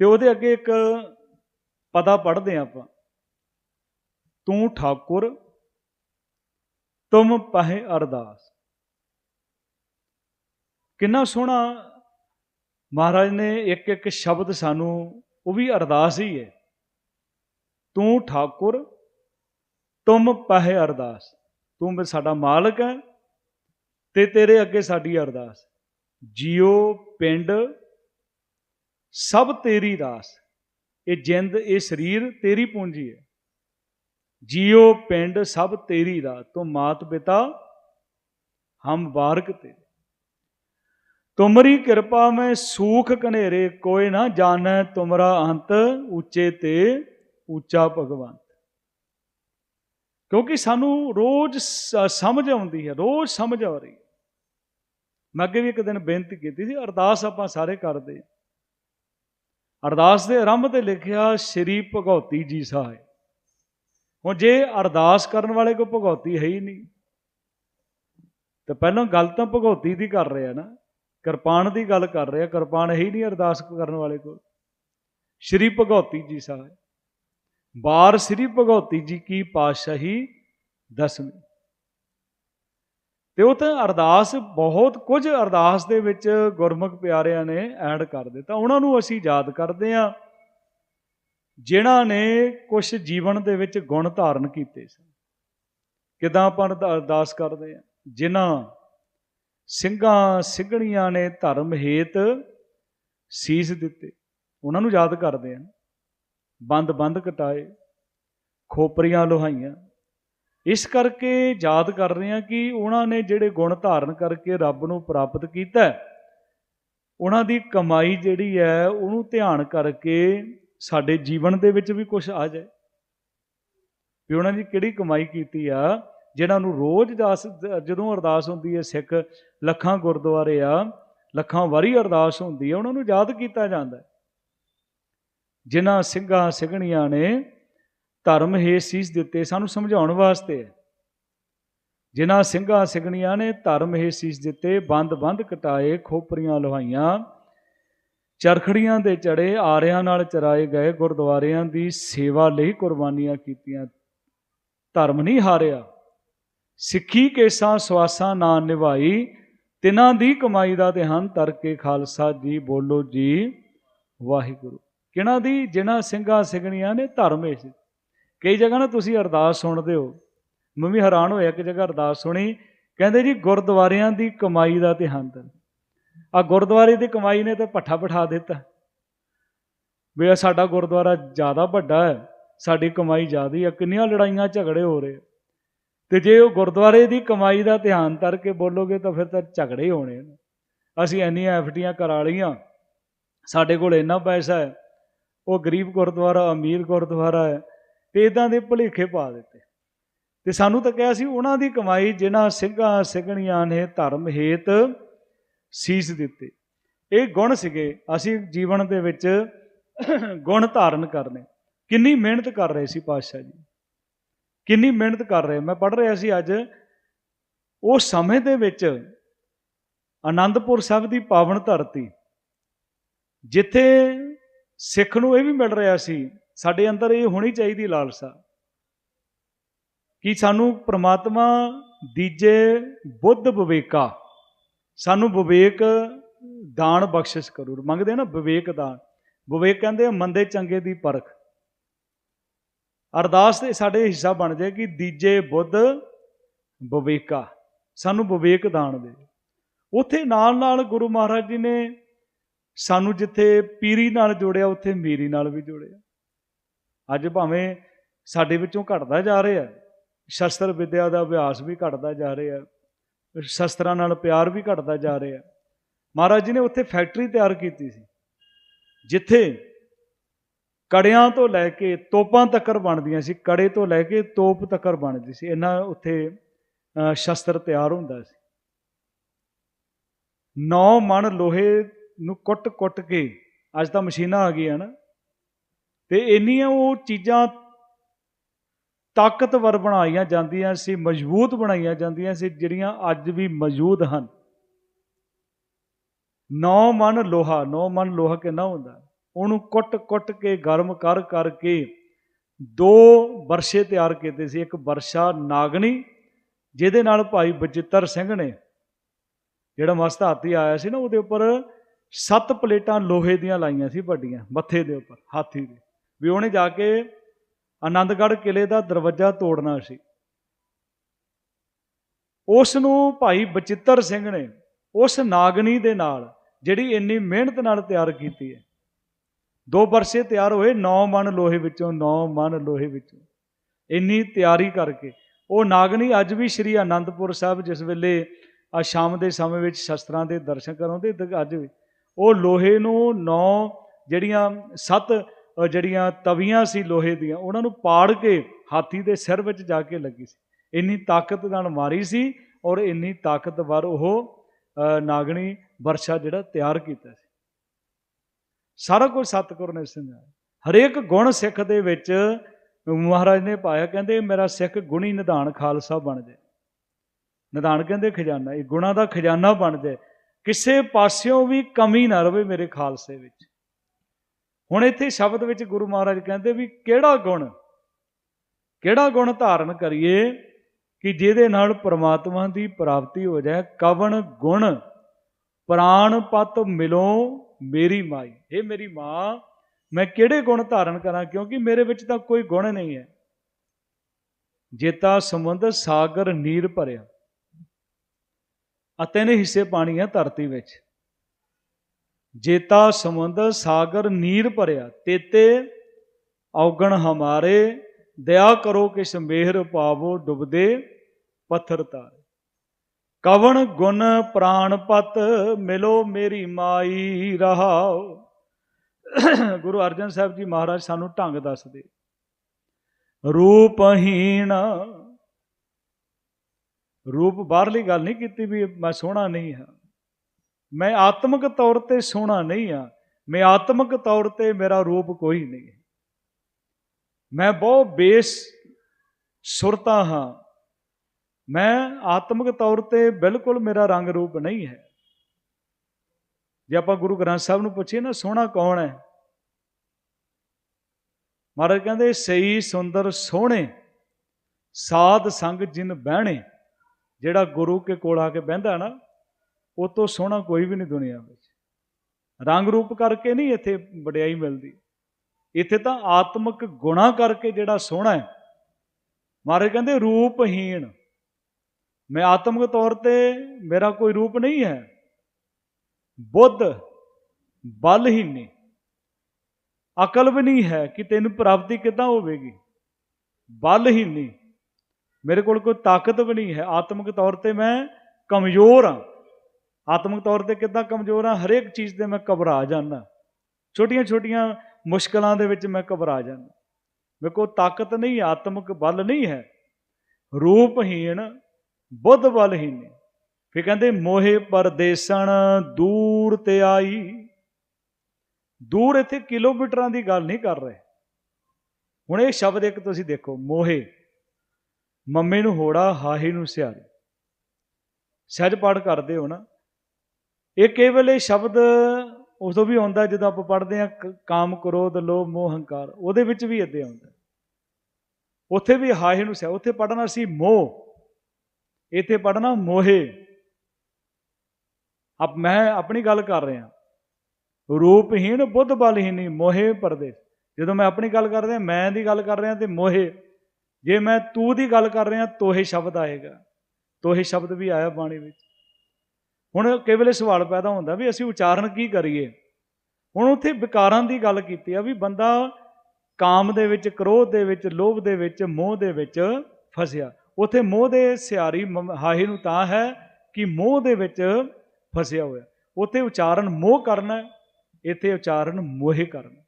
ਤੇ ਉਹਦੇ ਅੱਗੇ ਇੱਕ ਪਤਾ ਪੜ੍ਹਦੇ ਹਾਂ ਆਪਾਂ। ਤੂੰ ਠਾਕੁਰ, ਤੁਮ ਪਹਿ ਅਰਦਾਸ। ਕਿੰਨਾ ਸੋਹਣਾ ਮਹਾਰਾਜ ਨੇ ਇੱਕ ਇੱਕ ਸ਼ਬਦ ਸਾਨੂੰ, ਉਹ ਵੀ ਅਰਦਾਸ ਹੀ ਹੈ। ਤੂੰ ਠਾਕੁਰ, ਤੁਮ ਪਹਿ ਅਰਦਾਸ। ਤੂੰ ਵੀ ਸਾਡਾ ਮਾਲਕ ਹੈ ਤੇ ਤੇਰੇ ਅੱਗੇ ਸਾਡੀ ਅਰਦਾਸ। ਜੀਓ ਪਿੰਡ, ਸਭ ਤੇਰੀ ਰਾਸ। ਇਹ ਜਿੰਦ, ਇਹ ਸਰੀਰ ਤੇਰੀ ਪੂੰਜੀ ਹੈ। ਜੀਓ ਪਿੰਡ, ਸਭ ਤੇਰੀ ਰਾਸ। ਤੂੰ ਮਾਤ ਪਿਤਾ, ਹਮ ਵਾਰਕ ਤੇ। ਤੁਮਰੀ ਕਿਰਪਾ ਮੈਂ ਸੂਖ ਕਨੇਰੇ ਕੋਈ ਨਾ ਜਾਣੈ ਤੁਮਰਾ ਅੰਤ ਉੱਚੇ ਤੇ। ਉੱਚਾ ਭਗਵੰਤ ਕਿਉਂਕਿ ਸਾਨੂੰ ਰੋਜ਼ ਸ- ਸਮਝ ਆਉਂਦੀ ਹੈ, ਰੋਜ਼ ਸਮਝ ਆ ਰਹੀ। ਮੈਂ ਅੱਗੇ ਵੀ ਇੱਕ ਦਿਨ ਬੇਨਤੀ ਕੀਤੀ ਸੀ, ਅਰਦਾਸ ਆਪਾਂ ਸਾਰੇ ਕਰਦੇ ਅਰਦਾਸ ਦੇ ਆਰੰਭ ਤੇ ਲਿਖਿਆ, ਸ਼੍ਰੀ ਭਗਉਤੀ ਜੀ ਸਾਹਿਬ ਹੁਣ ਜੇ ਅਰਦਾਸ ਕਰਨ ਵਾਲੇ ਕੋ ਭਗਉਤੀ ਹੈ ਹੀ ਨਹੀਂ, ਤਾਂ ਪਹਿਲਾਂ ਗੱਲ ਤਾਂ ਭਗਉਤੀ ਦੀ ਕਰ ਰਿਹਾ ਨਾ। ਕਿਰਪਾਨ ਦੀ ਗੱਲ ਕਰ ਰਿਹਾ, ਕਿਰਪਾਨ ਹੈ ਹੀ ਨਹੀਂ ਅਰਦਾਸ ਕਰਨ ਵਾਲੇ ਕੋਲ। ਸ਼੍ਰੀ ਭਗਉਤੀ ਜੀ ਸਾਹਿਬ ਬਾਰ ਸ੍ਰੀ ਭਗਉਤੀ ਜੀ ਕੀ ਪਾਤਸ਼ਾਹੀ ਦਸਵੀਂ। ਤੇ ਉਹ ਤਾਂ ਅਰਦਾਸ, ਬਹੁਤ ਕੁਝ ਅਰਦਾਸ ਦੇ ਵਿੱਚ ਗੁਰਮੁਖ ਪਿਆਰਿਆਂ ਨੇ ਐਡ ਕਰ ਦਿੱਤਾ। ਉਹਨਾਂ ਨੂੰ ਅਸੀਂ ਯਾਦ ਕਰਦੇ ਹਾਂ, ਜਿਨ੍ਹਾਂ ਨੇ ਕੁਝ ਜੀਵਨ ਦੇ ਵਿੱਚ ਗੁਣ ਧਾਰਨ ਕੀਤੇ ਸਨ। ਕਿਦਾਂ ਆਪਾਂ ਅਰਦਾ- ਅਰਦਾਸ ਕਰਦੇ ਹਾਂ? ਜਿਨ੍ਹਾਂ ਸਿੰਘਾਂ ਸਿੰਘਣੀਆਂ ਨੇ ਧਰਮ ਹੇਤ ਸੀਸ ਦਿੱਤੇ। ਉਹਨਾਂ ਨੂੰ ਯਾਦ ਕਰਦੇ ਹਾਂ। ਬੰਦ ਬੰਦ ਕਟਾਏ, ਖੋਪਰੀਆਂ ਲੋਹਾਈਆਂ। ਇਸ ਕਰਕੇ ਯਾਦ ਕਰ ਰਹੇ ਹਾਂ ਕਿ ਉਹਨਾਂ ਨੇ ਜਿਹੜੇ ਗੁਣ ਧਾਰਨ ਕਰਕੇ ਰੱਬ ਨੂੰ ਪ੍ਰਾਪਤ ਕੀਤਾ ਉਹਨਾਂ ਦੀ ਕਮਾਈ ਜਿਹੜੀ ਹੈ, ਉਹਨੂੰ ਧਿਆਨ ਕਰਕੇ ਸਾਡੇ ਜੀਵਨ ਦੇ ਵਿੱਚ ਵੀ ਕੁਝ ਆ ਜਾਏ। ਵੀ ਉਹਨਾਂ ਦੀ ਕਿਹੜੀ ਕਮਾਈ ਕੀਤੀ ਆ, ਜਿਹਨਾਂ ਨੂੰ ਰੋਜ਼ ਦਾਸ, ਜਦੋਂ ਅਰਦਾਸ ਹੁੰਦੀ ਹੈ, ਸਿੱਖ ਲੱਖਾਂ ਗੁਰਦੁਆਰੇ ਆ, ਲੱਖਾਂ ਵਾਰੀ ਅਰਦਾਸ ਹੁੰਦੀ ਹੈ, ਉਹਨਾਂ ਨੂੰ ਯਾਦ ਕੀਤਾ ਜਾਂਦਾ ਜਿਨ੍ਹਾਂ ਸਿੰਘਾਂ ਸਿਗਣੀਆਂ ਨੇ ਧਰਮ ਹੇ ਸੀਸ ਦਿੱਤੇ ਸਾਨੂੰ ਸਮਝਾਉਣ ਵਾਸਤੇ। ਜਿਨ੍ਹਾਂ ਸਿੰਘਾਂ ਸਿਗਣੀਆਂ ਨੇ ਧਰਮ ਹੇ ਸੀਸ ਦਿੱਤੇ, ਬੰਦ ਬੰਦ ਕਟਾਏ, ਖੋਪਰੀਆਂ ਲੋਹਾਈਆਂ, ਚਰਖੜੀਆਂ ਦੇ ਚੜੇ, ਆਰਿਆਂ ਨਾਲ ਚਰਾਏ ਗਏ ਗੁਰਦੁਆਰਿਆਂ ਦੀ ਸੇਵਾ ਲਈ ਕੁਰਬਾਨੀਆਂ ਕੀਤੀਆਂ। ਧਰਮ ਨਹੀਂ ਹਾਰਿਆ। ਸਿੱਖੀ ਕੇਸਾਂ ਸਵਾਸਾਂ ਨਾ ਨਿਭਾਈ, ਤਿਨਾਂ ਦੀ ਕਮਾਈ ਦਾ ਧਿਆਨ ਤਰਕੇ ਖਾਲਸਾ ਜੀ ਬੋਲੋ ਜੀ, ਵਾਹਿਗੁਰੂ। ਕਿਹਨਾਂ ਦੀ? ਜਿਨ੍ਹਾਂ ਸਿੰਘਾਂ ਸਿਗਣੀਆਂ ਨੇ ਧਰਮ ਇਸ ਕਈ ਜਗ੍ਹਾ ਨਾ ਤੁਸੀਂ ਅਰਦਾਸ ਸੁਣਦੇ ਹੋ। ਮੈਂ ਵੀ ਹੈਰਾਨ ਹੋਇਆ ਕਿ ਜਗ੍ਹਾ ਅਰਦਾਸ ਸੁਣੀ। ਕਹਿੰਦੇ ਜੀ, ਗੁਰਦੁਆਰਿਆਂ ਦੀ ਕਮਾਈ ਦਾ ਧਿਆਨ ਆ ਗੁਰਦੁਆਰੇ ਦੀ ਕਮਾਈ ਨੇ ਤਾਂ ਪੱਠਾ ਬਿਠਾ ਦਿੱਤਾ। ਵੀ ਇਹ ਸਾਡਾ ਗੁਰਦੁਆਰਾ ਜ਼ਿਆਦਾ ਵੱਡਾ ਹੈ। ਸਾਡੀ ਕਮਾਈ ਜ਼ਿਆਦੀ ਆ। ਕਿੰਨੀਆਂ ਲੜਾਈਆਂ ਝਗੜੇ ਹੋ ਰਹੇ ਤੇ ਜੇ ਉਹ ਗੁਰਦੁਆਰੇ ਦੀ ਕਮਾਈ ਦਾ ਧਿਆਨ ਤਰ ਕੇ ਬੋਲੋਗੇ ਤਾਂ ਫਿਰ ਤਾਂ ਝਗੜੇ ਹੀ ਹੋਣੇ ਨੇ। ਅਸੀਂ ਇੰਨੀਆਂ ਐਫਡੀਆਂ ਕਰਾ ਲਈਆਂ। ਸਾਡੇ ਕੋਲ ਇੰਨਾ ਪੈਸਾ ਹੈ। ਉਹ ਗਰੀਬ ਗੁਰਦੁਆਰਾ, ਅਮੀਰ ਗੁਰਦੁਆਰਾ ਹੈ, ਤੇ ਇਦਾਂ ਦੇ ਭੁਲੇਖੇ ਪਾ ਦਿੱਤੇ। ਤੇ ਸਾਨੂੰ ਤਾਂ ਕਿਹਾ ਸੀ, ਉਹਨਾਂ ਦੀ ਕਮਾਈ ਜਿਨ੍ਹਾਂ ਸਿੰਘਾਂ ਸਿਗਣੀਆਂ ਨੇ ਧਰਮ ਹੇਤ ਸੀਸ ਦਿੱਤੇ। ਇਹ ਗੁਣ ਸੀਗੇ, ਅਸੀਂ ਜੀਵਨ ਦੇ ਵਿੱਚ ਗੁਣ ਧਾਰਨ ਕਰਨੇ। ਕਿੰਨੀ ਮਿਹਨਤ ਕਰ ਰਹੇ ਸੀ ਪਾਤਸ਼ਾਹ ਜੀ। ਕਿੰਨੀ ਮਿਹਨਤ ਕਰ ਰਹੇ। ਮੈਂ ਪੜ੍ਹ ਰਿਹਾ ਸੀ ਅੱਜ ਉਹ ਸਮੇਂ ਦੇ ਵਿੱਚ ਆਨੰਦਪੁਰ ਸਾਹਿਬ ਦੀ ਪਾਵਨ ਧਰਤੀ, ਜਿੱਥੇ ਸਿੱਖ ਨੂੰ ਇਹ ਵੀ ਮਿਲ ਰਿਹਾ ਸੀ, ਸਾਡੇ ਅੰਦਰ ਇਹ ਹੋਣੀ ਚਾਹੀਦੀ ਲਾਲਸਾ। ਕਿ ਸਾਨੂੰ ਪ੍ਰਮਾਤਮਾ ਦੀਜੇ ਬੁੱਧ ਵਿਵੇਕਾ, ਸਾਨੂੰ ਵਿਵੇਕ ਦਾਨ ਬਖਸ਼ਿਸ਼ ਕਰੂ। ਮੰਗਦੇ ਨਾ ਵਿਵੇਕ ਦਾਨ। ਵਿਵੇਕ ਕਹਿੰਦੇ ਆ, ਮੰਦੇ ਚੰਗੇ ਦੀ ਪਰਖ। ਅਰਦਾਸ ਤੇ ਸਾਡੇ ਹਿੱਸਾ ਬਣ ਜਾਏ ਕਿ ਦੀਜੇ ਬੁੱਧ ਵਿਵੇਕਾ, ਸਾਨੂੰ ਵਿਵੇਕ ਦਾਨ ਦੇ। ਉੱਥੇ ਨਾਲ ਨਾਲ ਗੁਰੂ ਮਹਾਰਾਜ ਜੀ ਨੇ ਸਾਨੂੰ ਜਿੱਥੇ ਪੀਰੀ ਨਾਲ ਜੋੜਿਆ, ਉੱਥੇ ਮੀਰੀ ਨਾਲ ਵੀ ਜੋੜਿਆ। ਅੱਜ ਭਾਵੇਂ ਸਾਡੇ ਵਿੱਚੋਂ ਘਟਦਾ ਜਾ ਰਿਹਾ ਸ਼ਸਤਰ ਵਿਦਿਆ ਦਾ ਅਭਿਆਸ ਵੀ ਘਟਦਾ ਜਾ ਰਿਹਾ ਸ਼ਸਤਰਾਂ ਨਾਲ ਪਿਆਰ ਵੀ ਘਟਦਾ ਜਾ ਰਿਹਾ ਮਹਾਰਾਜ ਜੀ ਨੇ ਉੱਥੇ ਫੈਕਟਰੀ ਤਿਆਰ ਕੀਤੀ ਸੀ, ਜਿੱਥੇ ਕੜਿਆਂ ਤੋਂ ਲੈ ਕੇ ਤੋਪਾਂ ਤੱਕਰ ਬਣਦੀਆਂ ਸੀ, ਕੜੇ ਤੋਂ ਲੈ ਕੇ ਤੋਪ ਤੱਕਰ ਬਣਦੀ ਸੀ, ਇਹਨਾਂ ਉੱਥੇ ਸ਼ਸਤਰ ਤਿਆਰ ਹੁੰਦਾ ਸੀ। ਨੌ ਮਣ ਲੋਹੇ ਨੂੰ ਕੁੱਟ-ਕੁੱਟ ਕੇ ਅੱਜ ਤਾਂ ਮਸ਼ੀਨਾਂ ਆ ਗਈਆਂ ਨਾ। ਤੇ ਇੰਨੀਆਂ ਉਹ ਚੀਜ਼ਾਂ ਤਾਕਤਵਰ ਬਣਾਈਆਂ ਜਾਂਦੀਆਂ ਸੀ, ਮਜ਼ਬੂਤ ਬਣਾਈਆਂ ਜਾਂਦੀਆਂ ਸੀ, ਜਿਹੜੀਆਂ ਅੱਜ ਵੀ ਮੌਜੂਦ ਹਨ। ਨੌ ਮਨ ਲੋਹਾ, ਨੌ ਮਨ ਲੋਹਾ ਕਿੰਨਾ ਹੁੰਦਾ? ਉਹਨੂੰ ਕੁੱਟ-ਕੁੱਟ ਕੇ, ਗਰਮ ਕਰ ਕਰਕੇ ਦੋ ਵਰਸ਼ੇ ਤਿਆਰ ਕੀਤੇ ਸੀ। ਇੱਕ ਵਰਸ਼ਾ ਨਾਗਣੀ, ਜਿਹਦੇ ਨਾਲ ਭਾਈ ਬਚਿੱਤਰ ਸਿੰਘ ਨੇ, ਜਿਹੜਾ ਮਸਤ ਹਾਥੀ ਆਇਆ ਸੀ ਨਾ, ਉਹਦੇ ਉੱਪਰ ਸੱਤ ਪਲੇਟਾਂ ਲੋਹੇ ਦੀਆਂ ਲਾਈਆਂ ਸੀ ਵੱਡੀਆਂ, ਮੱਥੇ ਦੇ ਉੱਪਰ, ਹਾਥੀ ਦੇ। ਵੀ ਉਹਨੇ ਜਾ ਕੇ ਆਨੰਦਗੜ੍ਹ ਕਿਲੇ ਦਾ ਦਰਵਾਜ਼ਾ ਤੋੜਨਾ ਸੀ। ਉਸ ਨੂੰ ਭਾਈ ਬਚਿੱਤਰ ਸਿੰਘ ਨੇ ਉਸ ਨਾਗਣੀ ਦੇ ਨਾਲ ਜਿਹੜੀ ਇੰਨੀ ਮਿਹਨਤ ਨਾਲ ਤਿਆਰ ਕੀਤੀ ਹੈ, ਦੋ ਵਰਸੇ ਤਿਆਰ ਹੋਏ 9 ਮਣ ਲੋਹੇ ਵਿੱਚੋਂ 9 ਮਣ ਲੋਹੇ ਵਿੱਚੋਂ। ਇੰਨੀ ਤਿਆਰੀ ਕਰਕੇ ਉਹ ਨਾਗਣੀ ਅੱਜ ਵੀ ਸ੍ਰੀ ਆਨੰਦਪੁਰ ਸਾਹਿਬ ਜਿਸ ਵੇਲੇ ਆ ਸ਼ਾਮ ਦੇ ਸਮੇਂ ਵਿੱਚ ਸ਼ਸਤਰਾਂ ਦੇ ਦਰਸ਼ਨ ਕਰਾਉਂਦੇ, ਤੇ ਅੱਜ ਵੀ ਉਹ ਲੋਹੇ ਨੂੰ ਨੌ ਜਿਹੜੀਆਂ ਸੱਤ ਜਿਹੜੀਆਂ ਤਵੀਆਂ ਸੀ ਲੋਹੇ ਦੀਆਂ, ਉਹਨਾਂ ਨੂੰ ਪਾੜ ਕੇ ਹਾਥੀ ਦੇ ਸਿਰ ਵਿੱਚ ਜਾ ਕੇ ਲੱਗੀ ਸੀ। ਇੰਨੀ ਤਾਕਤ ਨਾਲ ਮਾਰੀ ਸੀ ਔਰ ਇੰਨੀ ਤਾਕਤਵਰ ਉਹ ਨਾਗਣੀ ਵਰਸ਼ਾ ਜਿਹੜਾ ਤਿਆਰ ਕੀਤਾ ਸੀ। ਸਾਰਾ ਕੁਝ ਸਤਿਗੁਰ ਨੇ ਸਮਝਾਇਆ। ਹਰੇਕ ਗੁਣ ਸਿੱਖ ਦੇ ਵਿੱਚ ਮਹਾਰਾਜ ਨੇ ਪਾਇਆ, ਕਹਿੰਦੇ ਮੇਰਾ ਸਿੱਖ ਗੁਣੀ ਨਿਧਾਨ ਖਾਲਸਾ ਬਣ ਜਾਏ। ਨਿਧਾਨ ਕਹਿੰਦੇ ਖਜ਼ਾਨਾ, ਇਹ ਗੁਣਾ ਦਾ ਖਜ਼ਾਨਾ ਬਣ ਜਾਏ। ਕਿਸੇ ਪਾਸਿਓਂ ਵੀ ਕਮੀ ਨਾ ਰਵੇ ਮੇਰੇ ਖਾਲਸੇ ਵਿੱਚ। ਹੁਣ ਇੱਥੇ ਸ਼ਬਦ ਵਿੱਚ ਗੁਰੂ ਮਹਾਰਾਜ ਕਹਿੰਦੇ ਵੀ ਕਿਹੜਾ ਗੁਣ ਕਿਹੜਾ ਗੁਣ ਧਾਰਨ ਕਰੀਏ ਕਿ ਜਿਹਦੇ ਨਾਲ ਪ੍ਰਮਾਤਮਾ ਦੀ ਪ੍ਰਾਪਤੀ ਹੋ ਜਾਏ? ਕਵਣ ਗੁਣ, ਪ੍ਰਾਣ ਪਤ ਮਿਲੋ ਮੇਰੀ ਮਾਈ। ਇਹ ਮੇਰੀ ਮਾਂ, ਮੈਂ ਕਿਹੜੇ ਗੁਣ ਧਾਰਨ ਕਰਾਂ? ਕਿਉਂਕਿ ਮੇਰੇ ਵਿੱਚ ਤਾਂ ਕੋਈ ਗੁਣ ਨਹੀਂ ਹੈ। ਜੇਤਾ ਸਮੁੰਦ ਸਾਗਰ, ਨੀਰ ਭਰਿਆ। ਆ ਤਿੰਨ ਹਿੱਸੇ ਪਾਣੀ ਹੈ ਧਰਤੀ ਵਿੱਚ। ਜੇਤਾ ਸਮੁੰਦ ਸਾਗਰ, ਨੀਰ ਭਰਿਆ। ਤੇਤੇ, ਔਗਣ ਹਮਾਰੇ। ਦਇਆ ਕਰੋ ਕਿਸ ਮਿਹਰ ਪਾਵੋ, ਡੁੱਬਦੇ ਪੱਥਰ ਤਾਰੇ। ਕਵਣ ਗੁਣ ਪ੍ਰਾਣ ਪਤ ਮਿਲੋ ਮੇਰੀ ਮਾਈ ਰਹਾਓ ਗੁਰੂ ਅਰਜਨ ਸਾਹਿਬ ਜੀ ਮਹਾਰਾਜ ਸਾਨੂੰ ਢੰਗ ਦੱਸਦੇ। ਰੂਪਹੀਣ ਰੂਪ ਬਾਹਰਲੀ ਗੱਲ ਨਹੀਂ ਕੀਤੀ ਵੀ ਮੈਂ ਸੋਹਣਾ ਨਹੀਂ ਹਾਂ। ਮੈਂ ਆਤਮਿਕ ਤੌਰ ਤੇ ਸੋਹਣਾ ਨਹੀਂ ਹਾਂ। ਮੈਂ ਆਤਮਿਕ ਤੌਰ ਤੇ ਮੇਰਾ ਰੂਪ ਕੋਈ ਨਹੀਂ ਹੈ। ਮੈਂ ਬਹੁਤ ਬੇਸ ਸੁਰਤਾ ਹਾਂ। ਮੈਂ ਆਤਮਿਕ ਤੌਰ ਤੇ ਬਿਲਕੁਲ ਮੇਰਾ ਰੰਗ ਰੂਪ ਨਹੀਂ ਹੈ। ਜੇ ਆਪਾਂ ਗੁਰੂ ਗ੍ਰੰਥ ਸਾਹਿਬ ਨੂੰ ਪੁੱਛੀਏ ਨਾ, ਸੋਹਣਾ ਕੌਣ ਹੈ? ਮਹਾਰਾਜ ਕਹਿੰਦੇ, ਸਹੀ, ਸੁੰਦਰ, ਸੋਹਣੇ, ਸਾਧ ਸੰਗ ਜਿਨ ਬਹਿਣੇ ਜਿਹੜਾ ਗੁਰੂ ਕੇ ਕੋਲ ਆ ਕੇ ਬਹਿੰਦਾ ਨਾ, ਉਹ ਤੋਂ ਸੋਹਣਾ ਕੋਈ ਵੀ ਨਹੀਂ ਦੁਨੀਆ ਵਿੱਚ। ਰੰਗ ਰੂਪ ਕਰਕੇ ਨਹੀਂ ਇੱਥੇ ਵਡਿਆਈ ਮਿਲਦੀ। ਇੱਥੇ ਤਾਂ ਆਤਮਿਕ ਗੁਣਾ ਕਰਕੇ ਜਿਹੜਾ ਸੋਹਣਾ ਹੈ, ਮਹਾਰਾਜ ਕਹਿੰਦੇ ਰੂਪਹੀਣ। ਮੈਂ ਆਤਮਿਕ ਤੌਰ ਤੇ ਮੇਰਾ ਕੋਈ ਰੂਪ ਨਹੀਂ ਹੈ। ਬੁੱਧ ਬਲਹੀਨੀ ਅਕਲ ਵੀ ਨਹੀਂ ਹੈ ਕਿ ਤੈਨੂੰ ਪ੍ਰਾਪਤੀ ਕਿੱਦਾਂ ਹੋਵੇਗੀ। ਬਲਹੀਨੀ ਮੇਰੇ ਕੋਲ ਕੋਈ ਤਾਕਤ ਵੀ ਨਹੀਂ ਹੈ। ਆਤਮਿਕ ਤੌਰ ਤੇ ਮੈਂ ਕਮਜ਼ੋਰ ਹਾਂ। ਆਤਮਿਕ ਤੌਰ ਤੇ ਕਿੱਦਾਂ ਕਮਜ਼ੋਰ ਹਾਂ? ਹਰੇਕ ਚੀਜ਼ ਤੇ ਮੈਂ ਘਬਰਾ ਜਾਂਦਾ। ਛੋਟੀਆਂ ਛੋਟੀਆਂ ਮੁਸ਼ਕਲਾਂ ਦੇ ਵਿੱਚ ਮੈਂ ਘਬਰਾ ਜਾਂਦਾ। ਮੇਰੇ ਕੋਲ ਤਾਕਤ ਨਹੀਂ ਆਤਮਿਕ ਬਲ ਨਹੀਂ ਹੈ। ਰੂਪਹੀਣ, ਬੁੱਧ ਬਲਹੀਣ। ਫਿਰ ਕਹਿੰਦੇ, ਮੋਹੇ ਪਰਦੇਸਣ, ਦੂਰ ਤੇ ਆਈ। ਦੂਰ ਇੱਥੇ ਕਿਲੋਮੀਟਰਾਂ ਦੀ ਗੱਲ ਨਹੀਂ ਕਰ ਰਹੇ। ਹੁਣ ਇਹ ਸ਼ਬਦ ਇੱਕ ਤੁਸੀਂ ਦੇਖੋ, ਮੋਹੇ। ਮੰਮੇ ਨੂੰ ਹੋੜਾ, ਹਾਹੇ ਨੂੰ ਸਿਆਰੀ। ਸਹਿਜ ਪਾਠ ਕਰਦੇ ਹੋ ਨਾ। ਇਹ ਕੇਵਲ ਇਹ ਸ਼ਬਦ ਉਦੋਂ ਵੀ ਆਉਂਦਾ ਜਦੋਂ ਆਪਾਂ ਪੜ੍ਹਦੇ ਆ ਕਾਮ, ਕ੍ਰੋਧ, ਲੋਭ, ਮੋਹ, ਹੰਕਾਰ, ਉਹਦੇ ਵਿੱਚ ਵੀ ਇੱਦਾਂ ਆਉਂਦਾ। ਉੱਥੇ ਵੀ ਹਾਹੇ ਨੂੰ ਸਿਆ ਉੱਥੇ ਪੜ੍ਹਨਾ ਸੀ ਮੋਹ। ਇੱਥੇ ਪੜ੍ਹਨਾ ਮੋਹੇ। ਅਬ ਮੈਂ ਆਪਣੀ ਗੱਲ ਕਰ ਰਿਹਾ। ਰੂਪਹੀਣ ਬੁੱਧ ਬਲਹੀਣੀ ਮੋਹੇ ਪਰਦੇ ਜਦੋਂ ਮੈਂ ਆਪਣੀ ਗੱਲ ਕਰ ਰਿਹਾ, ਮੈਂ ਦੀ ਗੱਲ ਕਰ ਰਿਹਾ ਤੇ ਮੋਹੇ। ਜੇ ਮੈਂ ਤੂੰ ਦੀ ਗੱਲ ਕਰ ਰਿਹਾ, ਤੋਹੇ ਸ਼ਬਦ ਆਏਗਾ। ਤੋਹੇ ਸ਼ਬਦ ਵੀ ਆਇਆ ਬਾਣੀ ਵਿੱਚ। ਹੁਣ ਕਈ ਵੇਲੇ ਸਵਾਲ ਪੈਦਾ ਹੁੰਦਾ ਵੀ ਅਸੀਂ ਉਚਾਰਨ ਕੀ ਕਰੀਏ? ਹੁਣ ਉੱਥੇ ਵਿਕਾਰਾਂ ਦੀ ਗੱਲ ਕੀਤੀ ਆ ਵੀ ਬੰਦਾ ਕਾਮ ਦੇ ਵਿੱਚ, ਕ੍ਰੋਧ ਦੇ ਵਿੱਚ, ਲੋਭ ਦੇ ਵਿੱਚ, ਮੋਹ ਦੇ ਵਿੱਚ ਫਸਿਆ। ਉਥੇ ਮੋਹ ਦੇ ਸਿਆਰੀ ਹਾਹੇ ਨੂੰ ਤਾਂ ਹੈ ਕਿ ਮੋਹ ਦੇ ਵਿੱਚ ਫਸਿਆ ਹੋਇਆ। ਉਥੇ ਉਚਾਰਨ ਮੋਹ ਕਰਨਾ ਇੱਥੇ ਉਚਾਰਨ ਮੋਹੇ ਕਰਨਾ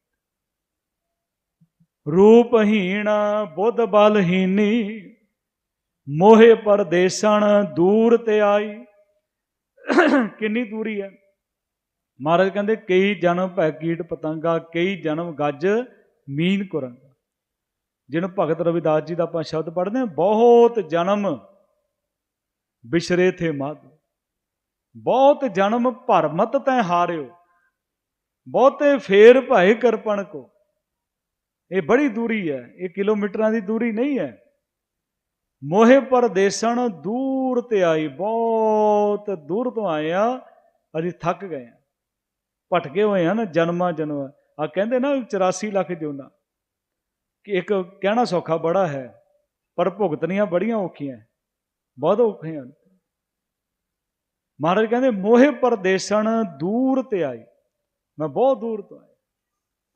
ਰੂਪਹੀਣ ਬੁੱਧ ਬਲਹੀਨੀ, ਮੋਹੇ ਪਰਦੇਸਣ ਦੂਰ ਤੇ ਆਈ। ਕਿੰਨੀ ਦੂਰੀ ਹੈ? ਮਹਾਰਾਜ ਕਹਿੰਦੇ, ਕਈ ਜਨਮ ਭੈ ਕੀਟ ਪਤੰਗਾ, ਕਈ ਜਨਮ ਗੱਜ ਮੀਨ ਕੁਰੰਗਾ। ਜਿਹਨੂੰ ਭਗਤ ਰਵਿਦਾਸ ਜੀ ਦਾ ਆਪਾਂ ਸ਼ਬਦ ਪੜ੍ਹਦੇ ਹਾਂ, ਬਹੁਤ ਜਨਮ ਬਿਸ਼ਰੇ ਥੇ ਮਾਧ। ਬਹੁਤ ਜਨਮ ਭਰਮਤ ਤੈ ਹਾਰਿਓ, ਬਹੁਤੇ ਫੇਰ ਭਾਏ ਕਰਪਣ ਕੋ। ਇਹ ਬੜੀ ਦੂਰੀ ਹੈ, ਇਹ ਕਿਲੋਮੀਟਰਾਂ ਦੀ ਦੂਰੀ ਨਹੀਂ ਹੈ। ਮੋਹੇ ਪਰਦੇਸਣ ਦੂਰ ਤੇ ਆਈ, ਬਹੁਤ ਦੂਰ ਤੋਂ ਆਏ ਆ, ਅਸੀਂ ਥੱਕ ਗਏ ਆ। ਭਟਕੇ ਹੋਏ ਆ ਨਾ ਜਨਮਾਂ ਜਨਮ। ਆ ਕਹਿੰਦੇ ਨਾ 84 ਲੱਖ ਜੂਨਾ। ਕਿ ਇੱਕ ਕਹਿਣਾ ਸੌਖਾ ਬੜਾ ਹੈ, ਪਰ ਭੁਗਤਣੀਆਂ ਬੜੀਆਂ ਔਖੀਆਂ ਬਹੁਤ ਔਖੀਆਂ ਹਨ। ਮਹਾਰਾਜ ਕਹਿੰਦੇ, ਮੋਹੇ ਪਰਦੇਸਣ ਦੂਰ ਤੇ ਆਈ। ਮੈਂ ਬਹੁਤ ਦੂਰ ਤੋਂ ਆਇਆ।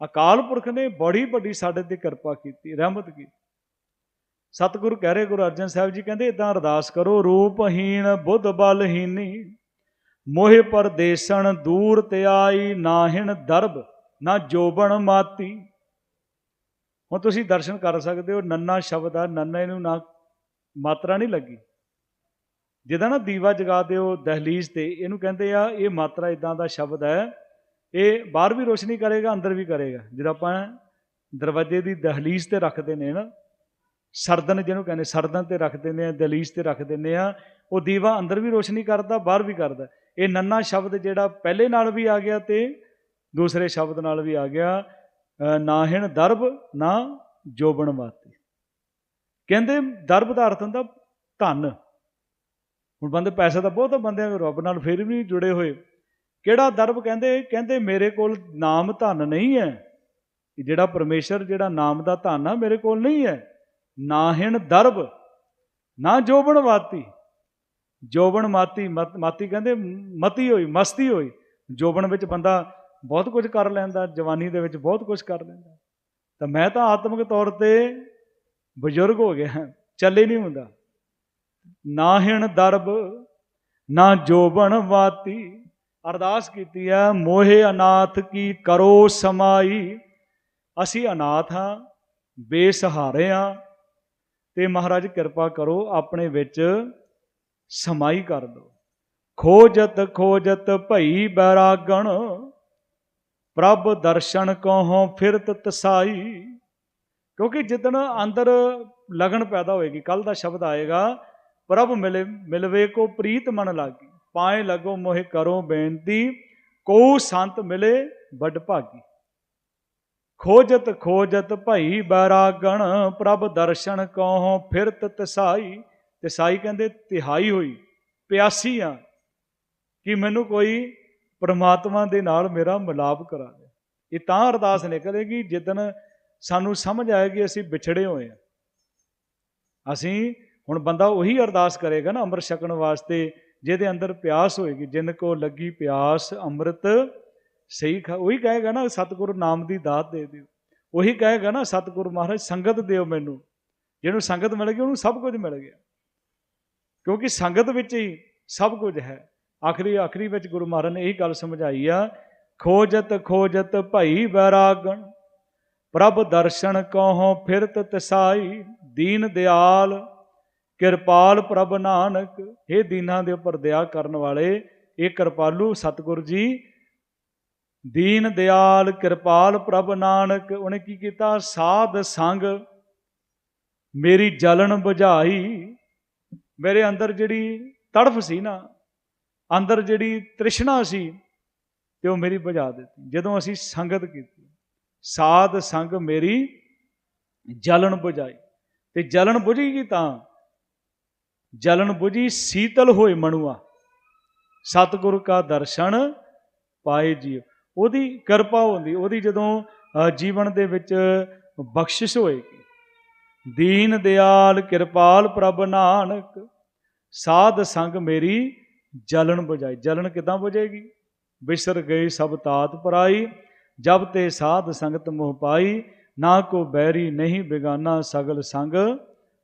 ਅਕਾਲ ਪੁਰਖ ਨੇ ਬੜੀ ਵੱਡੀ ਸਾਡੇ ਤੇ ਕਿਰਪਾ ਕੀਤੀ, ਰਹਿਮਤ ਕੀਤੀ। ਸਤਿਗੁਰੂ ਕਹਿ ਰਹੇ, ਗੁਰੂ ਅਰਜਨ ਸਾਹਿਬ ਜੀ ਕਹਿੰਦੇ ਇਦਾਂ ਅਰਦਾਸ ਕਰੋ, ਰੂਪਹੀਣ ਬੁੱਧ ਬਲਹੀਨੀ ਮੋਹਿ ਪਰਦੇਸਣ ਦੂਰ ਤੇ ਆਈ ਨਾਹਿਣ ਦਰਬ, ਨਾ ਜੋਬਣ ਮਾਤੀ। ਹੁਣ ਤੁਸੀਂ ਦਰਸ਼ਨ ਕਰ ਸਕਦੇ ਹੋ, ਨੰਨਾ ਸ਼ਬਦ ਆ, ਨੰਨਾ ਇਹਨੂੰ ਨਾ ਮਾਤਰਾ ਨਹੀਂ ਲੱਗੀ। ਜਿਹਦਾ ਨਾ ਦੀਵਾ ਜਗਾ ਦਿਓ ਦਹਲੀਜ਼ ਤੇ, ਇਹਨੂੰ ਕਹਿੰਦੇ ਆ, ਇਹ ਮਾਤਰਾ ਇਦਾਂ ਦਾ ਸ਼ਬਦ ਹੈ ਇਹ ਬਾਹਰ ਵੀ ਰੋਸ਼ਨੀ ਕਰੇਗਾ, ਅੰਦਰ ਵੀ ਕਰੇਗਾ। ਜਦੋਂ ਆਪਾਂ ਦਰਵਾਜ਼ੇ ਦੀ ਦਹਲੀਜ਼ ਤੇ ਰੱਖਦੇ ਨੇ ਨਾ, ਸਰਦਨ ਜਿਹਨੂੰ ਕਹਿੰਦੇ ਸਰਦਨ ਤੇ ਰੱਖ ਦਿੰਦੇ ਆ ਦਹਲੀਜ਼ ਤੇ ਰੱਖ ਦਿੰਦੇ ਆ ਉਹ ਦੀਵਾ ਅੰਦਰ ਵੀ ਰੋਸ਼ਨੀ ਕਰਦਾ, ਬਾਹਰ ਵੀ ਕਰਦਾ। ਇਹ ਨੰਨਾ ਸ਼ਬਦ ਜਿਹੜਾ ਪਹਿਲੇ ਨਾਲ ਵੀ ਆ ਗਿਆ ਤੇ ਦੂਸਰੇ ਸ਼ਬਦ ਨਾਲ ਵੀ ਆ ਗਿਆ, ਅਹ ਨਾਹਿਣ ਦਰਬ, ਨਾ ਜੋਬਣ ਮਾਤੀ ਕਹਿੰਦੇ ਦਰਬ ਦਾ ਅਰਥ ਹੁੰਦਾ ਧਨ। ਹੁਣ ਬੰਦੇ ਪੈਸਾ ਤਾਂ ਬਹੁਤ ਬੰਦਿਆਂ ਰੱਬ ਨਾਲ ਫਿਰ ਵੀ ਜੁੜੇ ਹੋਏ। ਕਿਹੜਾ ਦਰਬ ਕਹਿੰਦੇ ਕਹਿੰਦੇ ਮੇਰੇ ਕੋਲ ਨਾਮ ਧਨ ਨਹੀਂ ਹੈ। ਜਿਹੜਾ ਪਰਮੇਸ਼ਰ, ਜਿਹੜਾ ਨਾਮ ਦਾ ਧਨ ਆ, ਮੇਰੇ ਕੋਲ ਨਹੀਂ ਹੈ। ਨਾਹਿਣ ਦਰਬ, ਨਾ ਜੋਬਣ ਵਾਤੀ ਜੋਬਣ ਮਾਤੀ, ਮਤ- ਮਾਤੀ ਕਹਿੰਦੇ ਮਤੀ ਹੋਈ, ਮਸਤੀ ਹੋਈ। ਜੋਬਣ ਵਿੱਚ ਬੰਦਾ ਬਹੁਤ ਕੁਝ ਕਰ ਲੈਂਦਾ, ਜਵਾਨੀ ਦੇ ਵਿੱਚ ਬਹੁਤ ਕੁਝ ਕਰ ਲੈਂਦਾ। ਤਾਂ ਮੈਂ ਤਾਂ ਆਤਮਿਕ ਤੌਰ ਤੇ ਬਜ਼ੁਰਗ ਹੋ ਗਿਆ, ਚੱਲੇ ਨਹੀਂ ਹੁੰਦਾ। ਨਾਹਿਣ ਦਰਬ, ਨਾ ਜੋਬਣ ਵਾਤੀ ਅਰਦਾਸ ਕੀਤੀ ਹੈ, ਮੋਹੇ ਅਨਾਥ ਕੀ ਕਰੋ ਸਮਾਈ। ਅਸੀਂ ਅਨਾਥ ਹਾਂ, ਬੇਸਹਾਰੇ ਹਾਂ ਤੇ ਮਹਾਰਾਜ ਕਿਰਪਾ ਕਰੋ ਆਪਣੇ ਵਿੱਚ ਸਮਾਈ ਕਰ ਦਿਓ। ਖੋਜਤ ਖੋਜਤ ਭਈ ਬੈਰਾਗਣ, ਪ੍ਰਭ ਦਰਸ਼ਨ ਕਹੋ ਫਿਰਤ ਤਸਾਈ। ਕਿਉਂਕਿ ਜਿੱਦਣ ਅੰਦਰ ਲਗਨ ਪੈਦਾ ਹੋਏਗੀ ਕੱਲ ਦਾ ਸ਼ਬਦ ਆਏਗਾ, ਪ੍ਰਭ ਮਿਲੇ ਮਿਲਵੇ ਕੋ ਪ੍ਰੀਤ ਮਨ ਲਾਗੀ। ਪਾਏ ਲਗੋ ਮੋਹਿ ਕਰੋ ਬੇਨਤੀ, ਕੋ ਸੰਤ ਮਿਲੇ ਵੱਡ ਭਾਗੀ। ਖੋਜਤ ਖੋਜਤ ਭਈ ਬੈਰਾਗਣ, ਪ੍ਰਭ ਦਰਸ਼ਨ ਕੋਹੋਂ ਫਿਰਤ ਤਸਾਈ। ਤਸਾਈ ਕਹਿੰਦੇ ਤਿਹਾਈ ਹੋਈ, ਪਿਆਸੀ ਆ, ਕਿ ਮੈਨੂੰ ਕੋਈ ਪ੍ਰਮਾਤਮਾ ਦੇ ਨਾਲ ਮੇਰਾ ਮਿਲਾਪ ਕਰਾ ਦੇ। ਇਹ ਤਾਂ ਅਰਦਾਸ ਨਿਕਲੇਗੀ ਜਿੱਦਨ ਸਾਨੂੰ ਸਮਝ ਆਏਗੀ ਅਸੀਂ ਵਿਛੜੇ ਹੋਏ ਆ। ਅਸੀਂ ਹੁਣ ਬੰਦਾ ਉਹੀ ਅਰਦਾਸ ਕਰੇਗਾ ਨਾ, ਅੰਮ੍ਰਿਤ ਛਕਣ ਵਾਸਤੇ ਜਿਹਦੇ ਅੰਦਰ ਪਿਆਸ ਹੋਏਗੀ, ਜਿਨ ਕੋ ਲੱਗੀ ਪਿਆਸ, ਅੰਮ੍ਰਿਤ ਸਹੀ ਖਾ, ਉਹੀ ਕਹੇਗਾ ਨਾ, ਸਤਿਗੁਰੂ ਨਾਮ ਦੀ ਦਾਤ ਦੇ ਦਿਓ। ਉਹੀ ਕਹੇਗਾ ਨਾ, ਸਤਿਗੁਰੂ ਮਹਾਰਾਜ, ਸੰਗਤ ਦਿਓ ਮੈਨੂੰ। ਜਿਹਨੂੰ ਸੰਗਤ ਮਿਲ ਗਈ, ਉਹਨੂੰ ਸਭ ਕੁਝ ਮਿਲ ਗਿਆ। ਕਿਉਂਕਿ ਸੰਗਤ ਵਿੱਚ ਹੀ ਸਭ ਕੁਝ ਹੈ। ਆਖਰੀ ਆਖਰੀ ਵਿੱਚ ਗੁਰੂ ਮਹਾਰਾਜ ਨੇ ਇਹੀ ਗੱਲ ਸਮਝਾਈ ਆ, ਖੋਜਤ ਖੋਜਤ ਭਈ ਬੈਰਾਗਣ ਪ੍ਰਭ ਦਰਸ਼ਨ ਕਹੋ ਫਿਰਤ ਤਸਾਈ, ਦੀਨ ਦਿਆਲ ਕਿਰਪਾਲ ਪ੍ਰਭ ਨਾਨਕ ਇਹ ਦੀਨਾਂ ਦੇ ਉੱਪਰ ਦਇਆ ਕਰਨ ਵਾਲੇ, ਇਹ ਕਿਰਪਾਲੂ ਸਤਿਗੁਰ ਜੀ। ਦੀਨ ਦਿਆਲ ਕਿਰਪਾਲ ਪ੍ਰਭ ਨਾਨਕ, ਉਹਨੇ ਕੀ ਕੀਤਾ? ਸਾਧ ਸੰਗ ਮੇਰੀ ਜਲਨ ਬੁਝਾਈ। ਮੇਰੇ ਅੰਦਰ ਜਿਹੜੀ ਤੜਫ ਸੀ ਨਾ, ਅੰਦਰ ਜਿਹੜੀ ਤ੍ਰਿਸ਼ਨਾ ਸੀ, ਤੇ ਉਹ ਮੇਰੀ ਬੁਝਾ ਦਿੱਤੀ। ਜਦੋਂ ਅਸੀਂ ਸੰਗਤ ਕੀਤੀ, ਸਾਧ ਸੰਗ ਮੇਰੀ ਜਲਨ ਬੁਝਾਈ। ਤੇ ਜਲਨ ਬੁਝੇਗੀ ਤਾਂ ਜਲਨ ਬੁਝੀ ਸੀਤਲ ਹੋਏ ਮਨੁਆ ਸਤਿਗੁਰ ਕਾ ਦਰਸ਼ਨ ਪਾਏ ਜੀ ਉਹਦੀ ਕਿਰਪਾ ਹੁੰਦੀ, ਉਹਦੀ ਜਦੋਂ ਜੀਵਨ ਦੇ ਵਿੱਚ ਬਖਸ਼ਿਸ਼ ਹੋਏਗੀ। ਦੀਨ ਦਿਆਲ ਕਿਰਪਾਲ ਪ੍ਰਭ ਨਾਨਕ, ਸਾਧ ਸੰਗ ਮੇਰੀ ਜਲਨ ਬੁਝਾਈ। ਜਲਨ ਕਿਦਾਂ ਬੁਝੇਗੀ? ਵਿਸਰ ਗਈ ਸਭ ਤਾਤ ਪਰਾਈ, ਜਬ ਤੇ ਸਾਧ ਸੰਗਤ ਮੋਹ ਪਾਈ, ਨਾ ਕੋ ਬੈਰੀ ਨਹੀਂ ਬਿਗਾਨਾ ਸਗਲ ਸੰਗ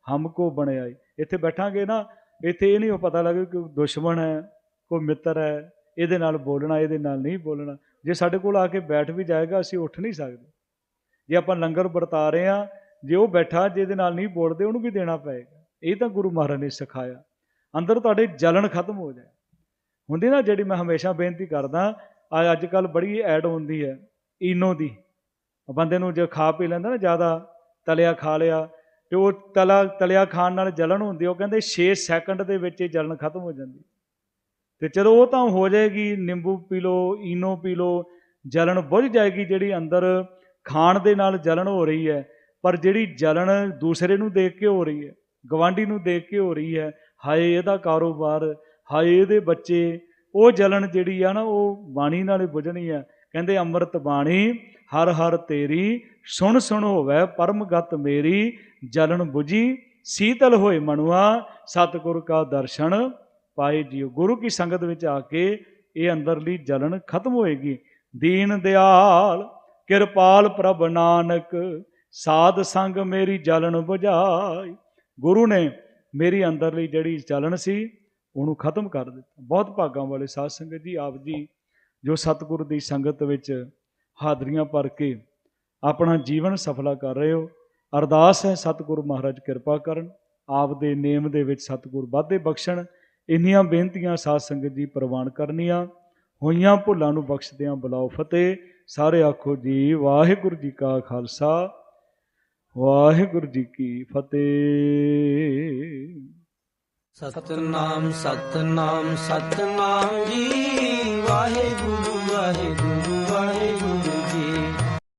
ਹਮਕੋ ਬਣਾਈ। ਇੱਥੇ ਬੈਠਾਂਗੇ ਨਾ, ਇੱਥੇ ਇਹ ਨਹੀਂ ਪਤਾ ਲੱਗੇ ਕਿ ਦੁਸ਼ਮਣ ਹੈ, ਕੋਈ ਮਿੱਤਰ ਹੈ, ਇਹਦੇ ਨਾਲ ਬੋਲਣਾ, ਇਹਦੇ ਨਾਲ ਨਹੀਂ ਬੋਲਣਾ। ਜੇ ਸਾਡੇ ਕੋਲ ਆ ਕੇ ਬੈਠ ਵੀ ਜਾਏਗਾ, ਅਸੀਂ ਉੱਠ ਨਹੀਂ ਸਕਦੇ। ਜੇ ਆਪਾਂ ਲੰਗਰ ਵਰਤਾ ਰਹੇ ਆ ਜੇ ਉਹ ਬੈਠਾ, ਜਿਹਦੇ ਨਾਲ ਨਹੀਂ ਬੋਲਦੇ, ਉਹਨੂੰ ਵੀ ਦੇਣਾ ਪਏਗਾ? ਇਹ ਤਾਂ ਗੁਰੂ ਮਹਾਰਾਜ ਨੇ ਸਿਖਾਇਆ। ਅੰਦਰ ਤੁਹਾਡੇ ਜਲਨ ਖਤਮ ਹੋ ਜਾਏ। ਹੁੰਦੀ ਨਾ ਜਿਹੜੀ ਮੈਂ ਹਮੇਸ਼ਾ ਬੇਨਤੀ ਕਰਦਾ, ਆ ਅੱਜ ਕੱਲ ਬੜੀ ਐਡ ਹੁੰਦੀ ਹੈ ਇਨੋ ਦੀ। ਬੰਦੇ ਨੂੰ ਜੇ ਖਾ ਪੀ ਲੈਂਦਾ ਨਾ, ਜ਼ਿਆਦਾ ਤਲਿਆ ਖਾ ਲਿਆ ਤੇ ਉਹ ਤਲਾ, ਤਲਿਆ ਖਾਣ ਨਾਲ ਜਲਨ ਹੁੰਦੀ ਉਹ ਕਹਿੰਦੇ 6 ਸੈਕਿੰਡ ਦੇ ਵਿੱਚ ਇਹ ਜਲਨ ਖਤਮ ਹੋ ਜਾਂਦੀ। ਤੇ ਚਲੋ ਉਹ ਤਾਂ ਹੋ ਜਾਏਗੀ, ਨਿੰਬੂ ਪੀ ਲਓ, ਈਨੋ ਪੀ ਲਓ ਜਲਨ ਬੁਝ ਜਾਏਗੀ ਜਿਹੜੀ ਅੰਦਰ ਖਾਣ ਦੇ ਨਾਲ ਜਲਨ ਹੋ ਰਹੀ ਹੈ। ਪਰ ਜਿਹੜੀ ਜਲਨ ਦੂਸਰੇ ਨੂੰ ਦੇਖ ਕੇ ਹੋ ਰਹੀ ਹੈ, ਗਵਾਂਢੀ ਨੂੰ ਦੇਖ ਕੇ ਹੋ ਰਹੀ ਹੈ, ਹਾਏ ਇਹਦਾ ਕਾਰੋਬਾਰ, ਹਾਏ ਇਹਦੇ ਬੱਚੇ, ਉਹ ਜਲਨ ਜਿਹੜੀ ਆ ਨਾ, ਉਹ ਬਾਣੀ ਨਾਲ ਬੁਝਣੀ ਆ। ਕਹਿੰਦੇ, ਅੰਮ੍ਰਿਤ ਬਾਣੀ, ਹਰ ਹਰ ਤੇਰੀ, ਸੁਣ ਸੁਣ ਹੋਵੇ ਪਰਮਗਤ ਮੇਰੀ ਜਲਨ 부ਜੀ ਸੀਤਲ ਹੋਏ ਮਨੁਆ ਸਤਿਗੁਰ ਕਾ ਦਰਸ਼ਨ ਪਾਏ ਜੀਓ ਗੁਰੂ ਕੀ ਸੰਗਤ ਵਿੱਚ ਆ ਕੇ ਇਹ ਅੰਦਰਲੀ ਜਲਨ ਖਤਮ ਹੋਏਗੀ। ਦੀਨ ਦਿਆਲ, ਕਿਰਪਾਲ ਪ੍ਰਭ ਨਾਨਕ, ਸਾਧ ਸੰਗ ਮੇਰੀ ਜਲਨ ਬੁਝਾਈ। ਗੁਰੂ ਨੇ ਮੇਰੀ ਅੰਦਰਲੀ ਜਿਹੜੀ ਜਲਨ ਸੀ, ਉਹਨੂੰ ਖਤਮ ਕਰ ਦਿੱਤਾ। ਬਹੁਤ ਭਾਗਾਂ ਵਾਲੇ ਸਾਧ ਸੰਗਤ ਜੀ, ਆਪ ਜੀ ਜੋ ਸਤਿਗੁਰ ਦੀ ਸੰਗਤ ਵਿੱਚ ਹਾਜ਼ਰੀਆਂ ਭਰ ਕੇ ਆਪਣਾ ਜੀਵਨ ਸਫਲਾ ਕਰ ਰਹੇ ਹੋ ਅਰਦਾਸ ਹੈ, ਸਤਿਗੁਰੂ ਮਹਾਰਾਜ ਕਿਰਪਾ ਕਰਨ ਆਪ ਦੇ ਨੇਮ ਦੇ ਵਿੱਚ ਸਤਿਗੁਰ ਵਾਧੇ ਬਖਸ਼ਣ, ਇੰਨੀਆਂ ਬੇਨਤੀਆਂ ਸਾਧ ਸੰਗਤ ਜੀ ਪ੍ਰਵਾਨ ਕਰਨੀਆਂ, ਹੋਈਆਂ ਭੁੱਲਾਂ ਨੂੰ ਬਖਸ਼ਦਿਆਂ ਬੁਲਾਓ ਫਤਿਹ, ਸਾਰੇ ਆਖੋ ਜੀ, ਵਾਹਿਗੁਰੂ ਜੀ ਕਾ ਖਾਲਸਾ, ਵਾਹਿਗੁਰੂ ਜੀ ਕੀ ਫਤਿਹ। ਸਤਨਾਮ ਸਤਨਾਮ ਸਤਨਾਮ ਜੀ ਵਾਹਿਗੁਰੂ।